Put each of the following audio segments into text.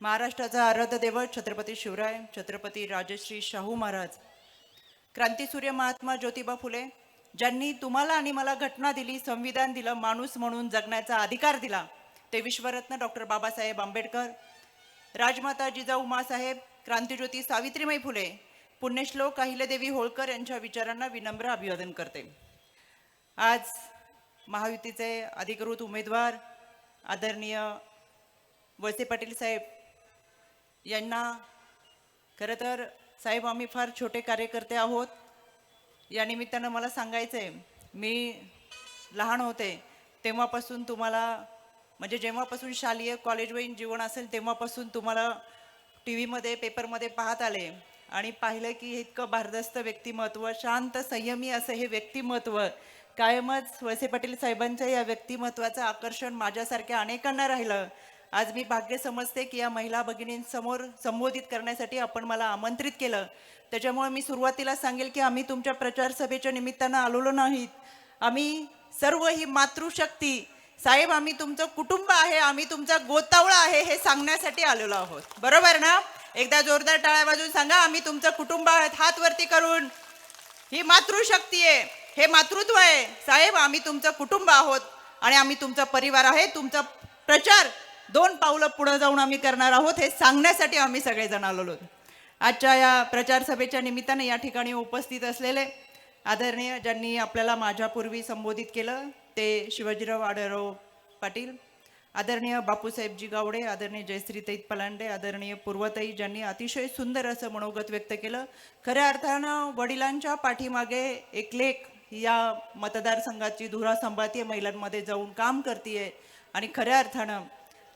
महाराष्ट्राचा आराध्य दैवत छत्रपती शिवराय छत्रपती राजश्री शाहू महाराज. क्रांतीसूर्य महात्मा ज्योतिबा फुले ज्यांनी तुम्हाला आणि मला घटना दिली संविधान दिलं माणूस म्हणून जगण्याचा अधिकार दिला ते विश्वरत्न डॉक्टर बाबासाहेब आंबेडकर राजमाता जिजाऊ मासाहेब क्रांतीज्योती सावित्रीमाई फुले पुण्यश्लोक अहिल्यादेवी होळकर यांच्या विचारांना विनम्र अभिवादन करते. आज महायुतीचे अधिकृत उमेदवार आदरणीय वळसे पाटील साहेब यांना खरं तर साहेब आम्ही फार छोटे कार्यकर्ते आहोत. या निमित्तानं मला सांगायचं आहे मी लहान होते तेव्हापासून तुम्हाला म्हणजे जेव्हापासून शालेय कॉलेजवरील जीवन असेल तेव्हापासून तुम्हाला टी व्हीमध्ये पेपरमध्ये पाहत आले. आणि पाहिलं की हे इतकं भारदस्त व्यक्तिमत्व शांत संयमी असं हे व्यक्तिमत्व कायमच वसे पाटील साहेबांच्या या व्यक्तिमत्वाचं आकर्षण माझ्यासारख्या अनेकांना राहिलं. आज मी भाग्य समजते की या महिला भगिनींसमोर संबोधित करण्यासाठी आपण मला आमंत्रित केलं. त्याच्यामुळे मी सुरुवातीला सांगेल की आम्ही तुमच्या प्रचार सभेच्या निमित्तानं आलेलो नाहीत. आम्ही सर्व ही मातृशक्ती. साहेब आम्ही तुमचं कुटुंब आहे आम्ही तुमचा गोतावळा आहे हे सांगण्यासाठी आलेलो आहोत. बरोबर ना? एकदा जोरदार टाळ्या वाजून सांगा आम्ही तुमचं कुटुंब आहोत हात वरती करून. ही मातृशक्ती आहे हे मातृत्व आहे. साहेब आम्ही तुमचं कुटुंब आहोत आणि आम्ही तुमचा परिवार आहे तुमचा प्रचार दोन पावलं पुढे जाऊन आम्ही करणार आहोत हे सांगण्यासाठी आम्ही सगळेजण आलेलो आहोत. आजच्या या प्रचार सभेच्या निमित्ताने या ठिकाणी उपस्थित असलेले आदरणीय ज्यांनी आपल्याला माझ्यापूर्वी संबोधित केलं ते शिवाजीराव आढळराव पाटील आदरणीय बापूसाहेबजी गावडे आदरणीय जयश्रीताई पलांडे आदरणीय पूर्वताई ज्यांनी अतिशय सुंदर असं मनोगत व्यक्त केलं खऱ्या अर्थानं वडिलांच्या पाठीमागे एक लेख या मतदारसंघाची धुरा संभातीय महिलांमध्ये जाऊन काम करते आणि खऱ्या अर्थानं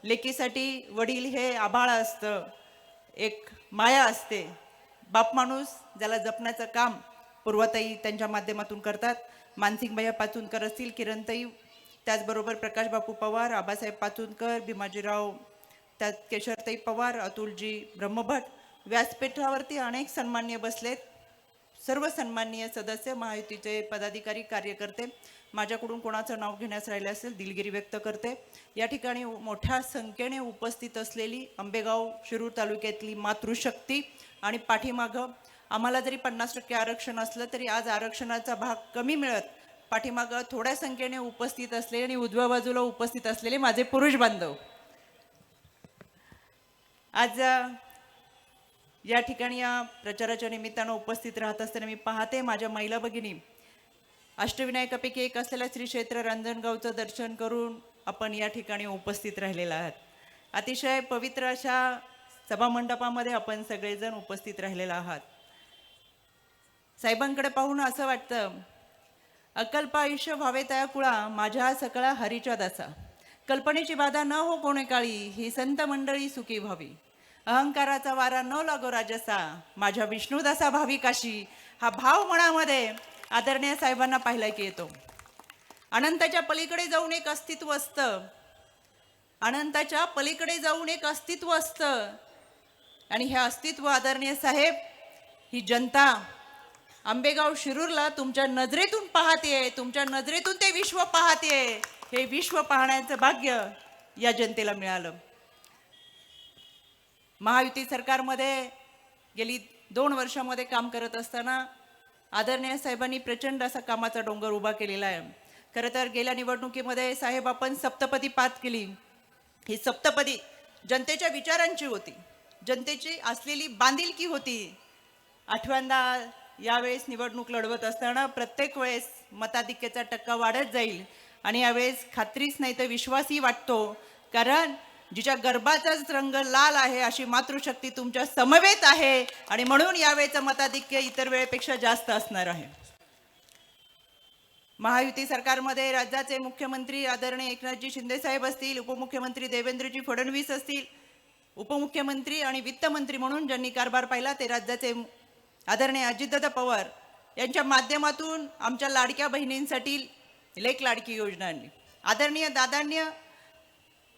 लेकीसाठी वडील हे आभाळ असतं एक माया असते. बाप माणूस ज्याला जपण्याचं काम पूर्वताई त्यांच्या माध्यमातून करतात. मानसिंग भैया पाचूनकर असतील किरणताई त्याचबरोबर प्रकाश बापू पवार आबासाहेब पाचूनकर भीमाजीराव त्यात केशरताई पवार अतुलजी ब्रह्मभट व्यासपीठावरती अनेक सन्मान्य बसलेत. सर्व सन्माननीय सदस्य महायुतीचे पदाधिकारी कार्यकर्ते माझ्याकडून कोणाचं नाव घेण्यास राहिले असेल दिलगिरी व्यक्त करते. या ठिकाणी मोठ्या संख्येने उपस्थित असलेली आंबेगाव शिरूर तालुक्यातली मातृशक्ती आणि पाठीमागं आम्हाला जरी पन्नास टक्के आरक्षण असलं तरी आज आरक्षणाचा भाग कमी मिळत पाठीमागं थोड्या संख्येने उपस्थित असलेले आणि उजव्या बाजूला उपस्थित असलेले माझे पुरुष बांधव. आज या ठिकाणी या प्रचाराच्या निमित्तानं उपस्थित राहत असताना मी पाहते माझ्या महिला भगिनी अष्टविनायकापैकी एक असलेल्या श्री क्षेत्र रंजनगावचं दर्शन करून आपण या ठिकाणी उपस्थित राहिलेला आहात. अतिशय पवित्र अशा सभामंडपामध्ये आपण सगळेजण उपस्थित राहिलेला आहात. साहेबांकडे पाहून असं वाटतं अकल्प आयुष्य व्हावे तया कुळा माझ्या सकळा हरीच्या दासा. कल्पनेची बाधा न हो कोणे काळी ही संत मंडळी सुखी व्हावी. अहंकाराचा वारा न लागो राजसा माझ्या विष्णुदासा भाविकाशी हा भाव मनामध्ये आदरणीय साहेबांना पाहिला की येतो. अनंताच्या पलीकडे जाऊन एक अस्तित्व असतं. अनंताच्या पलीकडे जाऊन एक अस्तित्व असतं. आणि हे अस्तित्व आदरणीय साहेब ही जनता आंबेगाव शिरूरला तुमच्या नजरेतून पाहते तुमच्या नजरेतून ते विश्व पाहते हे विश्व पाहण्याचं भाग्य या जनतेला मिळालं. महायुती सरकारमध्ये गेली दोन वर्षामध्ये काम करत असताना आदरणीय साहेबांनी प्रचंड असा कामाचा डोंगर उभा केलेला आहे. खरं तर गेल्या निवडणुकीमध्ये साहेब आपण सप्तपदी पात केली. ही सप्तपदी जनतेच्या विचारांची होती. जनतेची असलेली बांधिलकी होती. आठव्यांदा यावेळेस निवडणूक लढवत असताना प्रत्येक वेळेस मताधिक्याचा टक्का वाढत जाईल. आणि यावेळेस खात्रीच नाही तर विश्वासही वाटतो. कारण जिच्या गर्भाचाच रंग लाल आहे अशी मातृशक्ती तुमच्या समवेत आहे आणि म्हणून यावेळेचं मताधिक्य इतर वेळेपेक्षा जास्त असणार आहे. महायुती सरकारमध्ये राज्याचे मुख्यमंत्री आदरणीय एकनाथजी शिंदेसाहेब असतील उपमुख्यमंत्री देवेंद्रजी फडणवीस असतील उपमुख्यमंत्री आणि वित्तमंत्री म्हणून ज्यांनी कारभार पाहिला ते राज्याचे आदरणीय अजितदादा पवार यांच्या माध्यमातून आमच्या लाडक्या बहिणींसाठी लेख लाडकी योजना आणली आदरणीय दादांनी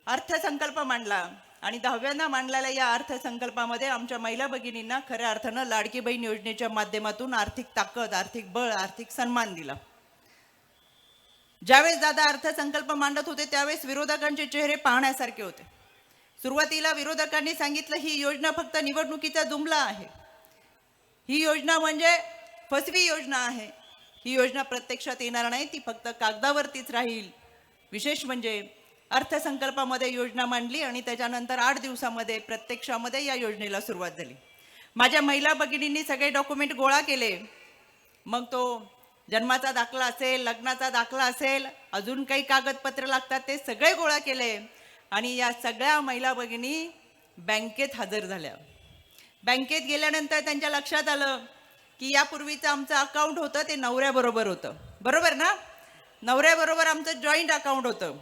अर्थसंकल्प मांडला. आणि दहाव्यांदा मांडलेल्या या अर्थसंकल्पामध्ये आमच्या महिला भगिनींना खऱ्या अर्थानं लाडकी बहीण योजनेच्या माध्यमातून आर्थिक ताकद आर्थिक बळ आर्थिक सन्मान दिला. ज्यावेळेस दादा अर्थसंकल्प मांडत होते त्यावेळेस विरोधकांचे चेहरे पाहण्यासारखे होते. सुरुवातीला विरोधकांनी सांगितलं ही योजना फक्त निवडणुकीचा जुमला आहे. ही योजना म्हणजे फसवी योजना आहे. ही योजना प्रत्यक्षात येणार नाही ती फक्त कागदावरतीच राहील. विशेष म्हणजे अर्थसंकल्पामध्ये योजना मांडली आणि त्याच्यानंतर आठ दिवसामध्ये प्रत्यक्षामध्ये या योजनेला सुरुवात झाली. माझ्या महिला भगिनींनी सगळे डॉक्युमेंट गोळा केले. मग तो जन्माचा दाखला असेल लग्नाचा दाखला असेल अजून काही कागदपत्र लागतात ते सगळे गोळा केले आणि या सगळ्या महिला भगिनी बँकेत हजर झाल्या. बँकेत गेल्यानंतर त्यांच्या लक्षात आलं की यापूर्वीचं आमचं अकाउंट होतं ते नवऱ्याबरोबर होतं. बरोबर ना? नवऱ्याबरोबर आमचं जॉईंट अकाउंट होतं.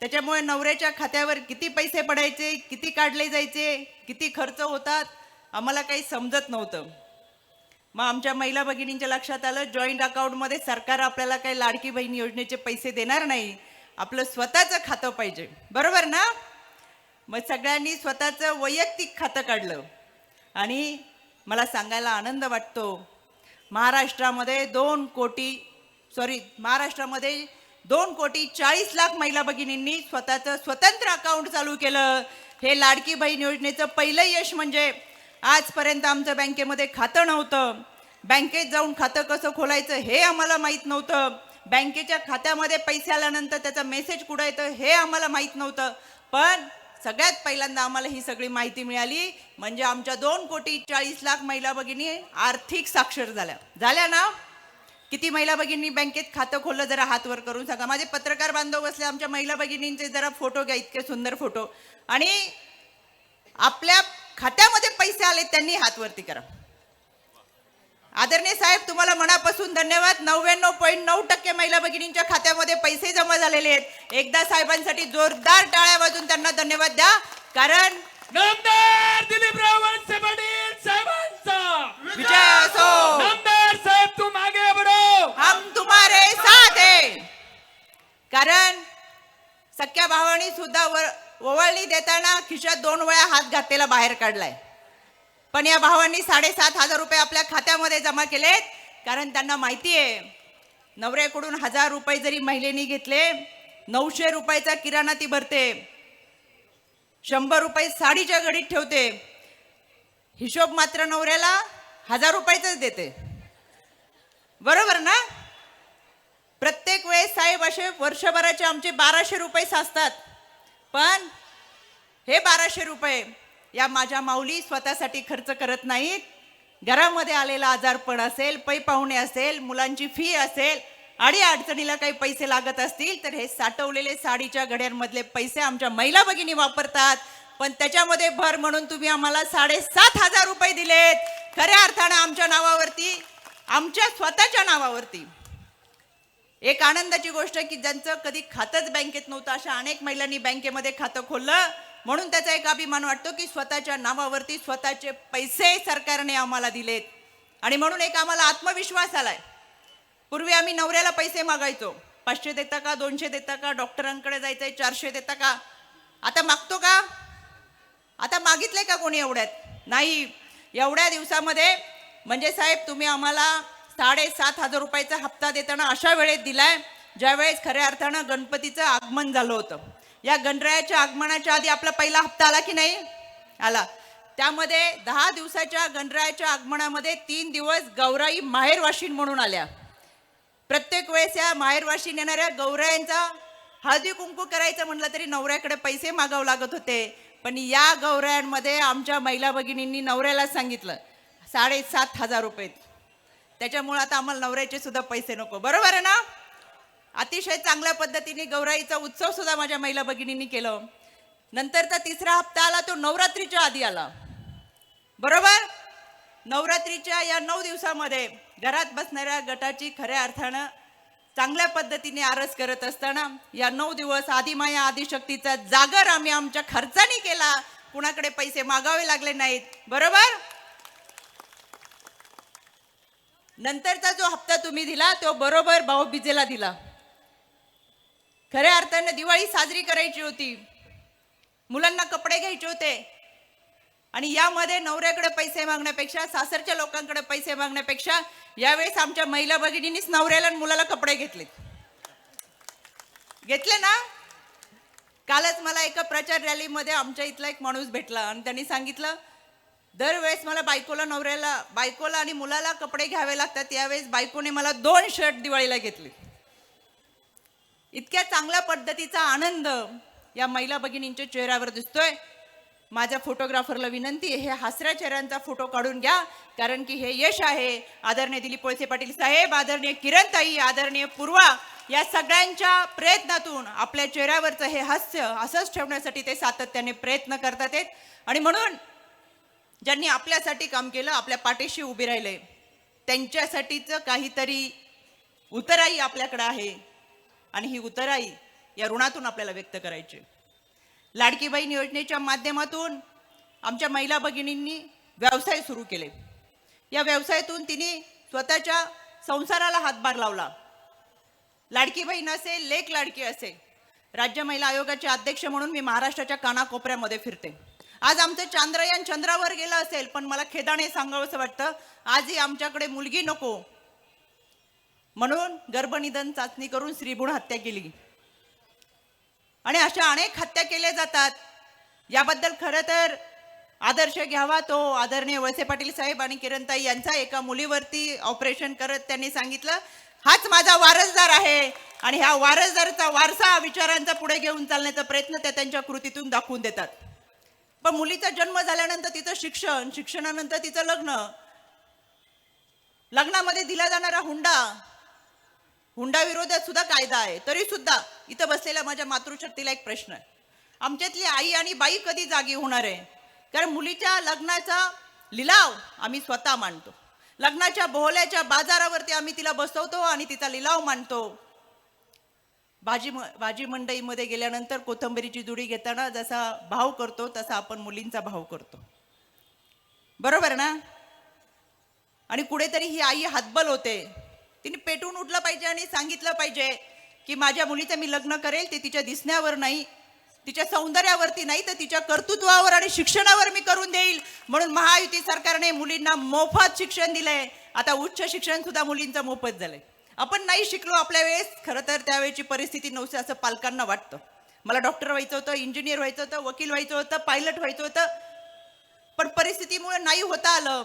त्याच्यामुळे नवऱ्याच्या खात्यावर किती पैसे पडायचे किती काढले जायचे किती खर्च होतात आम्हाला काही समजत नव्हतं. मग आमच्या महिला भगिनींच्या लक्षात आलं जॉईंट अकाउंटमध्ये सरकार आपल्याला काही लाडकी बहीण योजनेचे पैसे देणार नाही. आपलं स्वतःचं खातं पाहिजे. बरोबर ना? मग सगळ्यांनी स्वतःचं वैयक्तिक खातं काढलं. आणि मला सांगायला आनंद वाटतो महाराष्ट्रामध्ये दोन कोटी सॉरी महाराष्ट्रामध्ये दोन कोटी चाळीस लाख महिला भगिनींनी स्वतःचं स्वतंत्र अकाउंट चालू केलं. हे लाडकी बहीण योजनेचं पहिलं यश म्हणजे आजपर्यंत आमचं बँकेमध्ये खातं नव्हतं. बँकेत जाऊन खातं कसं खोलायचं हे आम्हाला माहीत नव्हतं. बँकेच्या खात्यामध्ये पैसे आल्यानंतर त्याचा मेसेज कुठं येतं हे आम्हाला माहीत नव्हतं. पण सगळ्यात पहिल्यांदा आम्हाला ही सगळी माहिती मिळाली. म्हणजे आमच्या दोन कोटी चाळीस लाख महिला भगिनी आर्थिक साक्षर झाल्या. झाल्या ना? किती महिला भगिनी बँकेत खातं खोललं जरा हात वर करून सांगा. माझे पत्रकार बांधव बसले आमच्या महिला भगिनींचे जरा फोटो घ्या इतके सुंदर फोटो. आणि आपल्या खात्यामध्ये पैसे आले त्यांनी हात वरती करा. आदरणीय साहेब तुम्हाला मनापासून धन्यवाद. नव्याण्णव पॉईंट नऊ टक्के महिला भगिनींच्या खात्यामध्ये पैसे जमा झालेले आहेत. एकदा साहेबांसाठी जोरदार टाळ्या वाजून त्यांना धन्यवाद द्या. कारण साहेबांचा. विजय असो नामदार साहेब तू मागे बडो हम तुम्हारे साथ है कारण सख्या भावानी सुद्धा वर- ओवाळणी देताना खिशात दोन वेळा हात घातलेला बाहेर काढलाय. पण या भावांनी साडेसात हजार रुपये आपल्या खात्यामध्ये जमा केलेत. कारण त्यांना माहिती आहे नवऱ्याकडून हजार रुपये जरी महिलेनी घेतले नऊशे रुपयाचा किराणा ती भरते. शंभर रुपये साडीच्या घडीत ठेवते. हिशोब मात्र नवऱ्याला हजार रुपयाचाच देते. बरोबर ना? प्रत्येक वेळेस साहेब असे वर्षभराचे आमचे बाराशे रुपये साचतात. पण हे बाराशे रुपये या माझ्या माऊली स्वतःसाठी खर्च करत नाहीत. घरामध्ये आलेला आजारपण असेल पै पाहुणे असेल मुलांची फी असेल आणि अडचणीला काही पैसे लागत असतील तर हे साठवलेले साडीच्या घड्यांमधले पैसे आमच्या महिला भगिनी वापरतात. पण त्याच्यामध्ये भर म्हणून तुम्ही आम्हाला साडेसात हजार रुपये दिलेत. खऱ्या अर्थानं आमच्या नावावरती आमच्या स्वतःच्या नावावरती. एक आनंदाची गोष्ट आहे की ज्यांचं कधी खातंच बँकेत नव्हतं अशा अनेक महिलांनी बँकेमध्ये खातं खोललं. म्हणून त्याचा एक अभिमान वाटतो की स्वतःच्या नावावरती स्वतःचे पैसे सरकारने आम्हाला दिलेत. आणि म्हणून एक आम्हाला आत्मविश्वास आलाय. पूर्वी आम्ही नवऱ्याला पैसे मागायचो. पाचशे देता का दोनशे देता का डॉक्टरांकडे जायचंय चारशे देता का? आता मागतो का? आता मागितले का कोणी एवढ्यात? नाही. एवढ्या दिवसामध्ये म्हणजे साहेब तुम्ही आम्हाला साडेसात हजार रुपयाचा हप्ता देताना अशा वेळेत दिलाय ज्यावेळेस खऱ्या अर्थानं गणपतीचं आगमन झालं होतं. या गणरायाच्या आगमनाच्या आधी आपला पहिला हप्ता आला की नाही? आला. त्यामध्ये दहा दिवसाच्या गणरायाच्या आगमनामध्ये तीन दिवस गौराई माहेरवाशीन म्हणून आल्या. प्रत्येक वेळेस या माहेरवाशीन येणाऱ्या गौरायांचा हळदी कुंकू करायचं म्हटलं तरी नवऱ्याकडे पैसे मागावं लागत होते. पण या गौरायांमध्ये आमच्या महिला भगिनींनी नवऱ्याला सांगितलं साडेसात हजार रुपये. त्याच्यामुळे आता आम्हाला नवऱ्याचे सुद्धा पैसे नको. बरोबर आहे ना? अतिशय चांगल्या पद्धतीने गौराईचा उत्सव सुद्धा माझ्या महिला भगिनींनी केलं. नंतरचा तिसरा हप्ता आला तो नवरात्रीच्या आधी आला. बरोबर? नवरात्रीच्या या नऊ दिवसामध्ये घरात बसणाऱ्या गटाची खऱ्या अर्थानं चांगल्या पद्धतीने आरस करत असताना या नऊ दिवस आदिमाया आदिशक्तीचा जागर आम्ही आमच्या खर्चाने केला. कुणाकडे पैसे मागावे लागले नाहीत. बरोबर? नंतरचा जो हप्ता तुम्ही दिला तो बरोबर भाऊबीजेला दिला. खऱ्या अर्थानं दिवाळी साजरी करायची होती. मुलांना कपडे घ्यायचे होते. आणि यामध्ये नवऱ्याकडे पैसे मागण्यापेक्षा सासरच्या लोकांकडे पैसे मागण्यापेक्षा यावेळेस आमच्या महिला भगिनींनीच नवऱ्याला आणि मुलाला कपडे घेतले घेतले ना? कालच मला एका प्रचार रॅलीमध्ये आमच्या इथला एक माणूस भेटला आणि त्यांनी सांगितलं दरवेळेस मला बायकोला नवऱ्याला बायकोला आणि मुलाला कपडे घ्यावे लागतात यावेळेस बायकोने मला दोन शर्ट दिवाळीला घेतले. इतक्या चांगल्या पद्धतीचा आनंद या महिला भगिनींच्या चेहऱ्यावर दिसतोय. माझ्या फोटोग्राफरला विनंती हे हसऱ्या चेहऱ्यांचा फोटो काढून घ्या कारण की हे यश आहे. आदरणीय दिलीप पोळसे पाटील साहेब आदरणीय किरणताई आदरणीय पूर्वा या सगळ्यांच्या प्रयत्नातून आपल्या चेहऱ्यावरचं हे हास्य असंच ठेवण्यासाठी ते सातत्याने प्रयत्न करतात आहेत. आणि म्हणून ज्यांनी आपल्यासाठी काम केलं आपल्या पाठीशी उभे राहिले. त्यांच्यासाठीचं काहीतरी उतराई आपल्याकडे आहे. आणि ही उतराई या ऋणातून आपल्याला व्यक्त करायची. लाडकी बहीण योजनेच्या माध्यमातून आमच्या महिला भगिनींनी व्यवसाय सुरू केले. या व्यवसायातून तिने स्वतःच्या संसाराला हातभार लावला. लाडकी बहीण असेल लेख लाडकी असेल राज्य महिला आयोगाचे अध्यक्ष म्हणून मी महाराष्ट्राच्या कानाकोपऱ्यामध्ये फिरते. आज आमचं चांद्रयान चंद्रावर गेलं असेल पण मला खेदाने सांगावंसं वाटतं आजही आमच्याकडे मुलगी नको. म्हणून गर्भनिधन चाचणी करून श्रीभूण हत्या केली. आणि अशा अनेक हत्या केल्या जातात. याबद्दल खरं तर आदर्श घ्यावा तो आदरणीय वळसे पाटील साहेब आणि किरणताई यांचा एका मुलीवरती ऑपरेशन करत त्यांनी सांगितलं हाच माझा वारसदार आहे. आणि ह्या वारसदारचा वारसा विचारांचा पुढे घेऊन चालण्याचा प्रयत्न त्या त्यांच्या कृतीतून दाखवून देतात. पण मुलीचा जन्म झाल्यानंतर तिचं शिक्षण शिक्षणानंतर तिचं लग्न. लग्नामध्ये दिला जाणारा हुंडा हुंडा विरोधात सुद्धा कायदा आहे. तरी सुद्धा इथं बसलेल्या माझ्या मातृशक्तीला एक प्रश्न आहे. आमच्यातली आई आणि बाई कधी जागी होणार आहे? कारण मुलीच्या लग्नाचा लिलाव आम्ही स्वतः मांडतो. लग्नाच्या बोहल्याच्या बाजारावरती आम्ही तिला बसवतो आणि तिचा लिलाव मांडतो. भाजी म- भाजी मंडईमध्ये गेल्यानंतर कोथंबरीची जुडी घेताना जसा भाव करतो तसा आपण मुलींचा भाव करतो. बरोबर ना? आणि कुठेतरी ही आई हातबल होते. तिने पेटून उठलं पाहिजे आणि सांगितलं पाहिजे की माझ्या मुलीचं मी लग्न करेल ते तिच्या दिसण्यावर नाही तिच्या सौंदर्यावरती नाही तर तिच्या कर्तृत्वावर आणि शिक्षणावर मी करून देईल. म्हणून महायुती सरकारने मुलींना मोफत शिक्षण दिलंय. आता उच्च शिक्षण सुद्धा मुलींचं मोफत झालंय. आपण नाही शिकलो आपल्या वेळेस खरं तर त्यावेळेची परिस्थिती नव्हती असं पालकांना वाटतं. मला डॉक्टर व्हायचं होतं इंजिनियर व्हायचं होतं वकील व्हायचं होतं पायलट व्हायचं होतं पण परिस्थितीमुळे नाही होता आलं.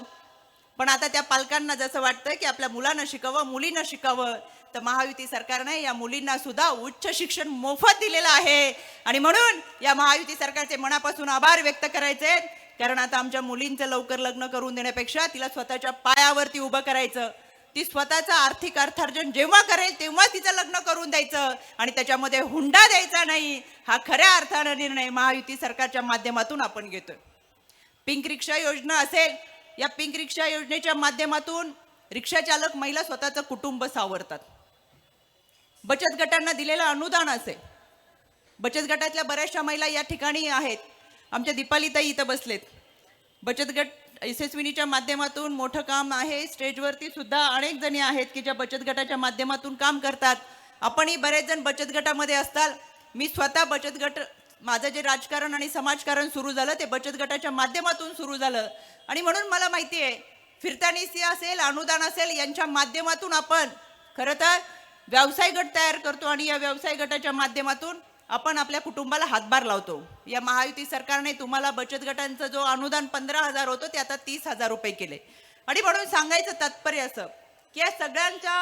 पण आता त्या पालकांना जसं वाटतं की आपल्या मुलांना शिकावं मुलींना शिकावं तर महायुती सरकारने या मुलींना सुद्धा उच्च शिक्षण मोफत दिलेलं आहे. आणि म्हणून या महायुती सरकारचे मनापासून आभार व्यक्त करायचे. कारण आता आमच्या मुलींचं लवकर लग्न करून देण्यापेक्षा तिला स्वतःच्या पायावरती उभं करायचं. ती स्वतःचं आर्थिक अर्थार्जन जेव्हा करेल तेव्हा तिचं लग्न करून द्यायचं. आणि त्याच्यामध्ये हुंडा द्यायचा नाही. हा खऱ्या अर्थानं निर्णय महायुती सरकारच्या माध्यमातून आपण घेतोय. पिंक रिक्षा योजना असेल या पिंक रिक्षा योजनेच्या माध्यमातून रिक्षाचालक महिला स्वतःचं कुटुंब सावरतात. बचत गटांना दिलेलं अनुदान असेल. बचत गटातल्या बऱ्याचशा महिला या ठिकाणी आहेत. आमच्या दीपालीताई इथं बसलेत. बचत गट यशस्विनीच्या माध्यमातून मोठं काम आहे. स्टेजवरती सुद्धा अनेक जणी आहेत की ज्या बचत गटाच्या माध्यमातून काम करतात. आपणही बरेच जण बचत गटामध्ये असताल. मी स्वतः बचत गट माझं जे राजकारण आणि समाजकारण सुरू झालं ते बचत गटाच्या माध्यमातून सुरू झालं. आणि म्हणून मला माहिती आहे फिरतानीसी असेल अनुदान असेल यांच्या माध्यमातून आपण खरं तर व्यवसाय गट तयार करतो आणि या व्यवसाय गटाच्या माध्यमातून आपण आपल्या कुटुंबाला हातभार लावतो. या महायुती सरकारने तुम्हाला बचत गटांचं जो अनुदान पंधरा हजार होतं ते आता तीस हजार रुपये केले. आणि म्हणून सांगायचं तात्पर्य असं की या सगळ्यांच्या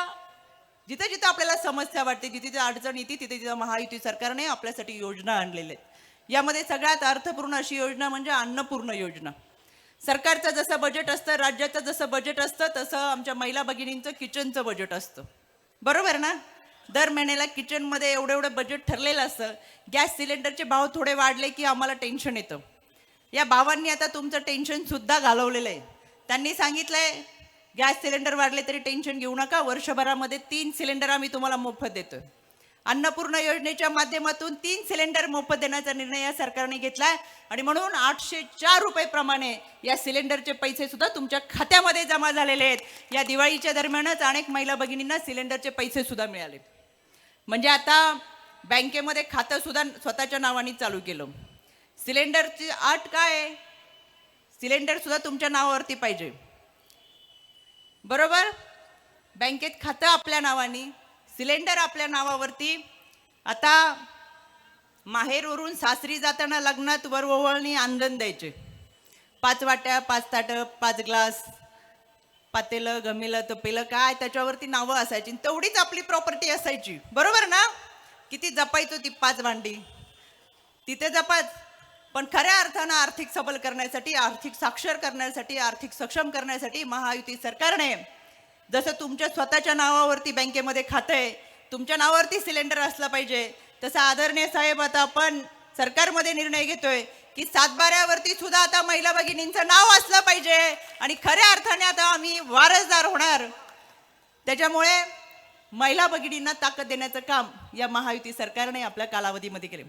जिथे जिथे आपल्याला समस्या वाटते जिथे जिथे अडचण येते तिथे तिथे महायुती सरकारने आपल्यासाठी योजना आणलेल्या आहेत. यामध्ये सगळ्यात अर्थपूर्ण अशी योजना म्हणजे अन्नपूर्ण योजना. सरकारचं जसं बजेट असतं राज्याचं जसं बजेट असतं तसं आमच्या महिला भगिनींचं किचनचं बजेट असतं. बरोबर ना? दर महिन्याला किचनमध्ये एवढं एवढं बजेट ठरलेलं असतं. गॅस सिलेंडरचे भाव थोडे वाढले की आम्हाला टेन्शन येतं. या भावांनी आता तुमचं टेन्शनसुद्धा घालवलेलं आहे त्यांनी सांगितलं आहे गॅस सिलेंडर वाढले तरी टेन्शन घेऊ नका. वर्षभरामध्ये तीन सिलेंडर आम्ही तुम्हाला मोफत देतो अन्नपूर्ण योजनेच्या माध्यमातून तीन सिलेंडर मोफत देण्याचा निर्णय या सरकारने आहे आणि म्हणून आठशे चार रुपयेप्रमाणे या सिलेंडरचे पैसे सुद्धा तुमच्या खात्यामध्ये जमा झालेले आहेत. या दिवाळीच्या दरम्यानच अनेक महिला भगिनींना सिलेंडरचे पैसे सुद्धा मिळाले म्हणजे आता बँकेमध्ये खातं सुद्धा स्वतःच्या नावाने चालू केलं. सिलेंडरची अट काय आहे? सिलेंडर सुद्धा तुमच्या नावावरती पाहिजे. बरोबर? बँकेत खातं आपल्या नावाने सिलेंडर आपल्या नावावरती. आता माहेरवरून सासरी जाताना लग्नात वरवळणी आंदण द्यायचे. पाच वाट्या पाच ताटं पाच ग्लास पातेलं गमेलं तपेलं काय त्याच्यावरती नावं असायची आणि तेवढीच आपली प्रॉपर्टी असायची. बरोबर ना? किती जपायचो ती पाच भांडी. तिथे जपाच पण खऱ्या अर्थानं आर्थिक सबल करण्यासाठी आर्थिक साक्षर करण्यासाठी आर्थिक सक्षम करण्यासाठी महायुती सरकारने जसं तुमच्या स्वतःच्या नावावरती बँकेमध्ये खातं आहे तुमच्या नावावरती सिलेंडर असला पाहिजे तसं आदरणीय साहेब आता आपण सरकारमध्ये निर्णय घेतोय की सातबाऱ्यावरती सुद्धा आता महिला भगिनींचं नाव असलं पाहिजे. आणि खऱ्या अर्थाने आता आम्ही वारसदार होणार. त्याच्यामुळे महिला भगिनींना ताकद देण्याचं काम या महायुती सरकारने आपल्या कालावधीमध्ये केले.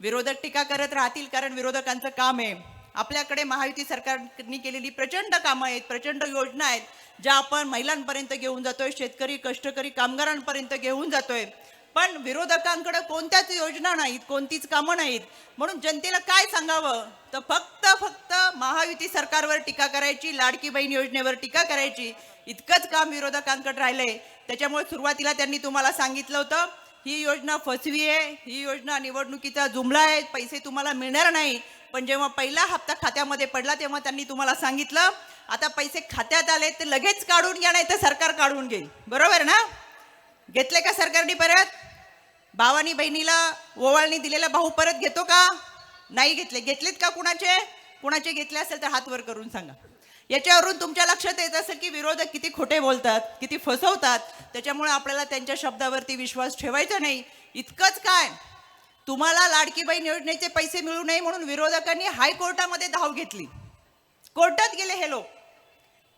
विरोधक टीका करत राहतील कारण विरोधकांचं काम आहे. आपल्याकडे महायुती सरकारने केलेली प्रचंड कामं आहेत प्रचंड योजना आहेत ज्या आपण महिलांपर्यंत घेऊन जातोय शेतकरी कष्टकरी कामगारांपर्यंत घेऊन जातोय. पण विरोधकांकडे कोणत्याच योजना नाहीत कोणतीच कामं नाहीत. म्हणून जनतेला काय सांगावं? तर फक्त फक्त महायुती सरकारवर टीका करायची लाडकी बहीण योजनेवर टीका करायची. इतकंच काम विरोधकांकडे राहिलंय. त्याच्यामुळे सुरुवातीला त्यांनी तुम्हाला सांगितलं होतं ही योजना फसवी आहे ही योजना निवडणुकीचा जुमला आहे पैसे तुम्हाला मिळणार नाही. पण जेव्हा पहिला हप्ता खात्यामध्ये पडला तेव्हा त्यांनी तुम्हाला सांगितलं आता पैसे खात्यात आले तर लगेच काढून घ्या नाही तर सरकार काढून घेईल. बरोबर ना? घेतले का सरकारने परत? भावानी बहिणीला ओवाळणी दिलेला भाऊ परत घेतो का? नाही घेतले. घेतलेत का कुणाचे? कुणाचे घेतले असेल तर हात वर करून सांगा. याच्यावरून तुमच्या लक्षात येत असेल की विरोधक किती खोटे बोलतात किती फसवतात. त्याच्यामुळे आपल्याला त्यांच्या शब्दावरती विश्वास ठेवायचा नाही. इतकंच काय? तुम्हाला लाडकी बहीण योजनेचे पैसे मिळू नये म्हणून विरोधकांनी हायकोर्टामध्ये धाव घेतली. कोर्टात गेले हे लोक.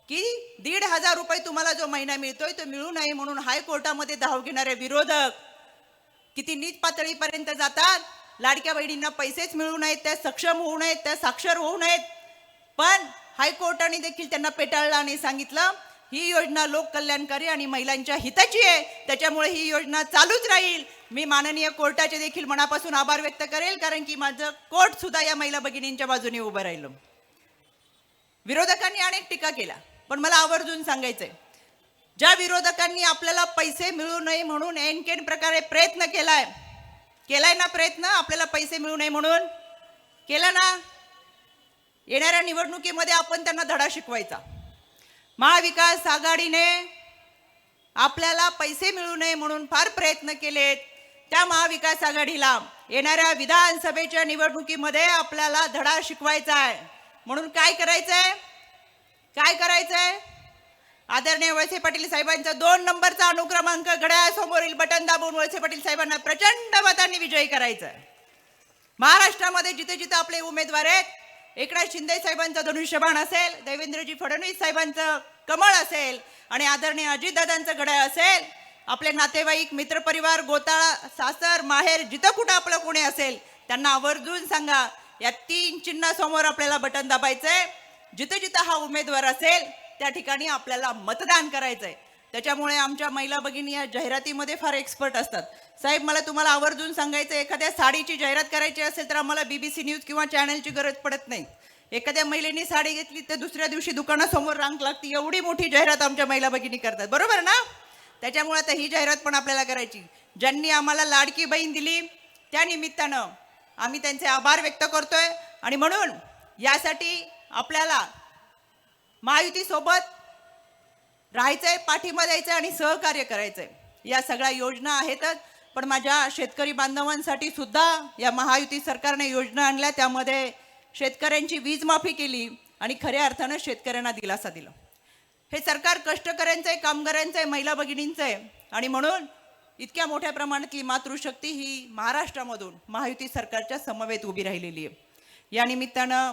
की दीड हजार रुपये तुम्हाला जो महिना मिळतोय तो मिळू नये म्हणून हायकोर्टामध्ये धाव घेणारे विरोधक किती नीच पातळीपर्यंत जातात. लाडक्या बहिणींना पैसेच मिळू नयेत त्या सक्षम होऊ नयेत त्या साक्षर होऊ नयेत. पण हायकोर्टाने देखील त्यांना पेटाळलं आणि सांगितलं ही योजना लोककल्याणकारी आणि महिलांच्या हिताची आहे. त्याच्यामुळे ही योजना चालूच राहील. मी माननीय कोर्टाचे देखील मनापासून आभार व्यक्त करेल कारण की माझं कोर्ट सुद्धा या महिला भगिनींच्या बाजूने उभं राहिलं. विरोधकांनी अनेक टीका केल्या पण मला आवर्जून सांगायचंय ज्या विरोधकांनी आपल्याला पैसे मिळू नये म्हणून एनकेन प्रकारे प्रयत्न केलाय. केलाय ना प्रयत्न? आपल्याला पैसे मिळू नये म्हणून. केला ना? येणाऱ्या निवडणुकीमध्ये आपण त्यांना धडा शिकवायचा. महाविकास आघाडीने आपल्याला पैसे मिळू नये म्हणून फार प्रयत्न केलेत. त्या महाविकास आघाडीला येणाऱ्या विधानसभेच्या निवडणुकीमध्ये आपल्याला धडा शिकवायचा आहे. म्हणून काय करायचंय? काय करायचंय? आदरणीय वळसे पाटील साहेबांचा दोन नंबरचा अनुक्रमांक घड्याळासमोरील बटन दाबून वळसे पाटील साहेबांना प्रचंड मतांनी विजयी करायचं. महाराष्ट्रामध्ये जिथे जिथे आपले उमेदवार आहेत एकनाथ शिंदे साहेबांचं धनुष्यबाण असेल देवेंद्रजी फडणवीस साहेबांचं कमळ असेल आणि आदरणीय अजितदादांचं घड्याळ असेल आपले नातेवाईक मित्रपरिवार गोताळा सासर माहेर जिथं कुठं आपलं कोणी असेल त्यांना आवर्जून सांगा या तीन चिन्हासमोर आपल्याला बटन दाबायचंय. जिथं जिथं हा उमेदवार असेल त्या ठिकाणी आपल्याला मतदान करायचं आहे त्याच्यामुळे आमच्या महिला भगिनी या जाहिरातीमध्ये फार एक्सपर्ट असतात. साहेब मला तुम्हाला आवर्जून सांगायचं एखाद्या साडीची जाहिरात करायची असेल तर आम्हाला बीबीसी न्यूज किंवा चॅनलची गरज पडत नाही. एखाद्या महिलेने साडी घेतली तर दुसऱ्या दिवशी दुकानासमोर रांग लागते एवढी मोठी जाहिरात आमच्या महिला भगिनी करतात. बरोबर ना? त्याच्यामुळे आता ही जाहिरात पण आपल्याला करायची. ज्यांनी आम्हाला लाडकी बहीण दिली त्या निमित्तानं आम्ही त्यांचे आभार व्यक्त करतोय. आणि म्हणून यासाठी आपल्याला महायुतीसोबत राहायचंय पाठिंबा द्यायचा आणि सहकार्य करायचंय. या सगळ्या योजना आहेतच पण माझ्या शेतकरी बांधवांसाठी सुद्धा या महायुती सरकारने योजना आणल्या त्यामध्ये शेतकऱ्यांची वीज माफी केली आणि खऱ्या अर्थानं शेतकऱ्यांना दिलासा दिला. हे सरकार कष्टकऱ्यांचं आहे कामगारांचं आहे महिला भगिनींचं आहे आणि म्हणून इतक्या मोठ्या प्रमाणातली मातृशक्ती ही महाराष्ट्रामधून महायुती सरकारच्या समवेत उभी राहिलेली आहे. या निमित्तानं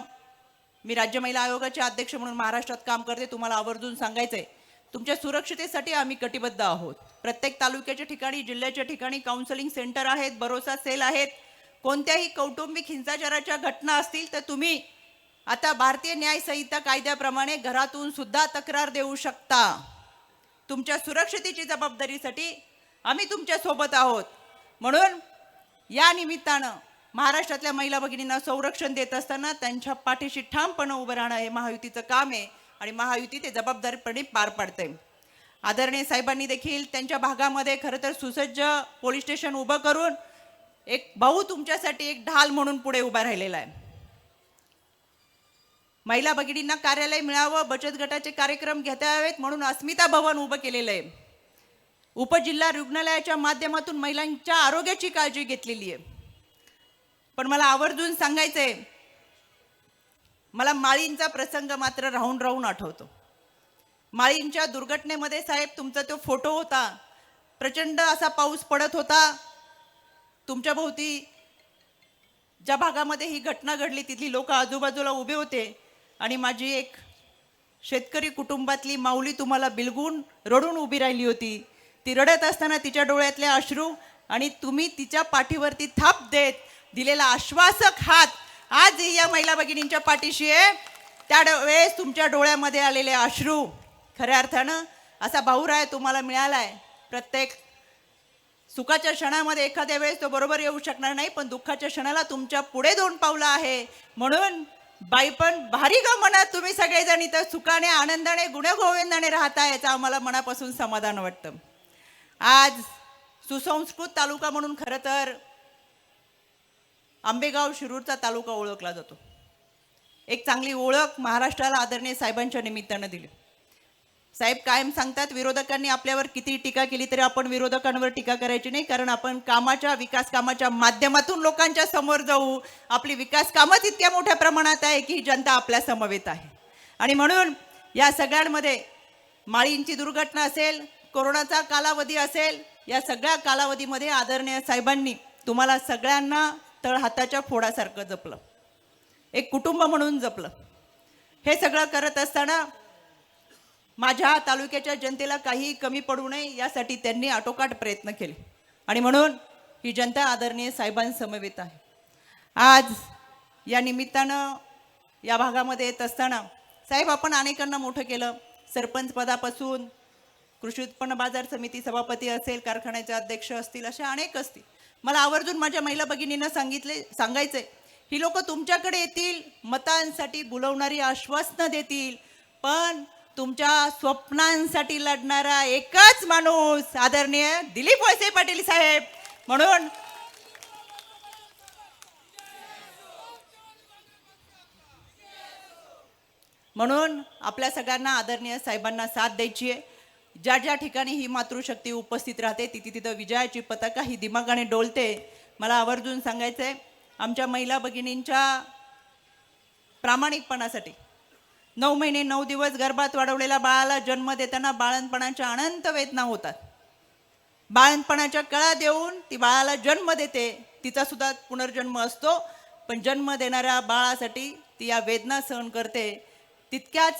मी राज्य महिला आयोगाचे अध्यक्ष म्हणून महाराष्ट्रात काम करते तुम्हाला आवर्जून सांगायचंय. तुमच्या सुरक्षितेसाठी आम्ही कटिबद्ध आहोत. प्रत्येक तालुक्याच्या ठिकाणी जिल्ह्याच्या ठिकाणी काउन्सिलिंग सेंटर आहेत भरोसा सेल आहेत. कोणत्याही कौटुंबिक हिंसाचाराच्या घटना असतील तर तुम्ही आता भारतीय न्याय संहिता कायद्याप्रमाणे घरातून सुद्धा तक्रार देऊ शकता. तुमच्या सुरक्षितेची जबाबदारीसाठी आम्ही तुमच्यासोबत आहोत. म्हणून या निमित्तानं महाराष्ट्रातल्या महिला भगिनींना संरक्षण देत असताना त्यांच्या पाठीशी ठामपणे उभं राहणं हे महायुतीचं काम आहे आणि महायुती ते जबाबदारीपणे पार पाडते आदरणीय साहेबांनी देखील त्यांच्या भागामध्ये खरं तर सुसज्ज पोलीस स्टेशन उभं करून एक भाऊ तुमच्यासाठी एक ढाल म्हणून पुढे उभा राहिलेला आहे. महिला भगिनींना कार्यालय मिळावं बचत गटाचे कार्यक्रम घेता यावेत म्हणून अस्मिता भवन उभं केलेलं आहे. उपजिल्हा रुग्णालयाच्या माध्यमातून महिलांच्या आरोग्याची काळजी घेतलेली आहे. पण मला आवर्जून सांगायचंय मला माळींचा प्रसंग मात्र राहून राहून आठवतो. माळींच्या दुर्घटनेमध्ये साहेब तुमचा तो फोटो होता प्रचंड असा पाऊस पडत होता. तुमच्या भोवती ज्या भागामध्ये ही घटना घडली तिथली लोक आजूबाजूला उभे होते आणि माझी एक शेतकरी कुटुंबातली माऊली तुम्हाला बिलगून रडून उभी राहिली होती. ती रडत असताना तिच्या डोळ्यातले अश्रू आणि तुम्ही तिच्या पाठीवरती थाप देत दिलेला आश्वासक हात आज या महिला भगिनींच्या पाठीशी आहे. त्या वेळेस तुमच्या डोळ्यामध्ये आलेले अश्रू खऱ्या अर्थानं असा भाऊराय तुम्हाला मिळाला आहे प्रत्येक सुखाच्या क्षणामध्ये एखाद्या वेळेस तो बरोबर येऊ शकणार नाही पण दुःखाच्या क्षणाला तुमच्यापुढे दोन पावलं आहे. म्हणून बाई पण भारी ग मनात तुम्ही सगळेजण इथं सुखाने आनंदाने गुणगोविंदाने राहता याचं आम्हाला मनापासून समाधान वाटतं. आज सुसंस्कृत तालुका म्हणून खरं तर आंबेगाव शिरूरचा तालुका ओळखला जातो. एक चांगली ओळख महाराष्ट्राला आदरणीय साहेबांच्या निमित्तानं दिली. साहेब कायम सांगतात विरोधकांनी आपल्यावर किती टीका केली तरी आपण विरोधकांवर टीका करायची नाही कारण आपण कामाच्या विकास कामाच्या माध्यमातून लोकांच्या समोर जाऊ. आपली विकास कामच इतक्या मोठ्या प्रमाणात आहे की ही जनता आपल्या समवेत आहे. आणि म्हणून या सगळ्यांमध्ये माळींची दुर्घटना असेल कोरोनाचा कालावधी असेल या सगळ्या कालावधीमध्ये आदरणीय साहेबांनी तुम्हाला सगळ्यांना तळहाताच्या फोडासारखं जपलं. एक कुटुंब म्हणून जपलं. हे सगळं करत असताना माझ्या तालुक्याच्या जनतेला काही कमी पडू नये यासाठी त्यांनी आटोकाट प्रयत्न केले. आणि म्हणून ही जनता आदरणीय साहेबांसमवेत आहे. आज या निमित्तानं या भागामध्ये येत असताना साहेब आपण अनेकांना मोठं केलं. सरपंच पदापासून कृषी उत्पन्न बाजार समिती सभापती असेल कारखान्याचे अध्यक्ष असतील असे अनेक असतील. मला आवर्जून माझ्या महिला भगिनींना सांगितले सांगायचंय. ही लोक तुमच्याकडे येतील मतांसाठी बुलवणारी आश्वासनं देतील पण तुमच्या स्वप्नांसाठी लढणारा एकच माणूस आदरणीय दिलीप वळसे पाटील साहेब. म्हणून म्हणून आपल्या सगळ्यांना आदरणीय साहेबांना साथ द्यायची आहे ज्या ज्या ठिकाणी ही मातृशक्ती उपस्थित राहते तिथे तिथं विजयाची पताका ही दिमागाने डोलते. मला आवर्जून सांगायचं आहे आमच्या महिला भगिनींच्या प्रामाणिकपणासाठी नऊ महिने नऊ दिवस गर्भात वाढवलेल्या बाळाला जन्म देताना बाळणपणाच्या अनंत वेदना होतात. बाळणपणाच्या कळा देऊन ती बाळाला जन्म देते तिचा सुद्धा पुनर्जन्म असतो. पण जन्म देणाऱ्या बाळासाठी ती या वेदना सहन करते. तितक्याच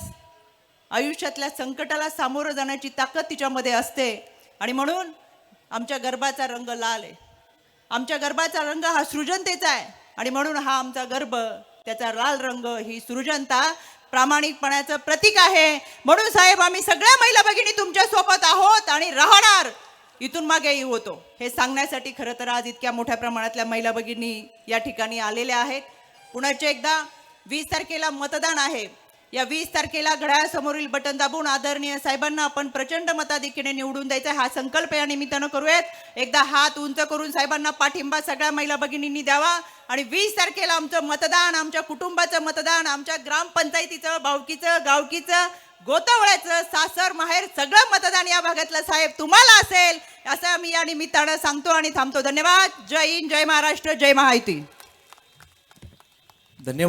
आयुष्यातल्या संकटाला सामोरं जाण्याची ताकद तिच्यामध्ये असते. आणि म्हणून आमच्या गर्भाचा रंग लाल आहे. आमच्या गर्भाचा रंग हा सृजनतेचा आहे. आणि म्हणून हा आमचा गर्भ त्याचा लाल रंग ही सृजनता प्रामाणिकपणाचं प्रतीक आहे. म्हणून साहेब आम्ही सगळ्या महिला भगिनी तुमच्यासोबत आहोत आणि राहणार. इथून मागेही होतो. हे सांगण्यासाठी खरं तर आज इतक्या मोठ्या प्रमाणातल्या महिला भगिनी या ठिकाणी आलेल्या आहेत. पुण्याचे एकदा वीस तारखेला मतदान आहे. या वीस तारखेला घड्याळासमोरील बटन दाबून आदरणीय साहेबांना आपण प्रचंड मताधिक्याने निवडून द्यायचा हा संकल्प या निमित्तानं करूयात. एकदा हात उंच करून साहेबांना पाठिंबा सगळ्या महिला भगिनींनी द्यावा. आणि वीस तारखेला आमचं मतदान आमच्या कुटुंबाचं मतदान आमच्या ग्रामपंचायतीचं भावकीचं गावकीचं गोतावळ्याचं सासर माहेर सगळं मतदान या भागातलं साहेब तुम्हाला असेल. असं मी या निमित्तानं सांगतो आणि थांबतो. धन्यवाद. जय हिंद जय महाराष्ट्र जय महायुती.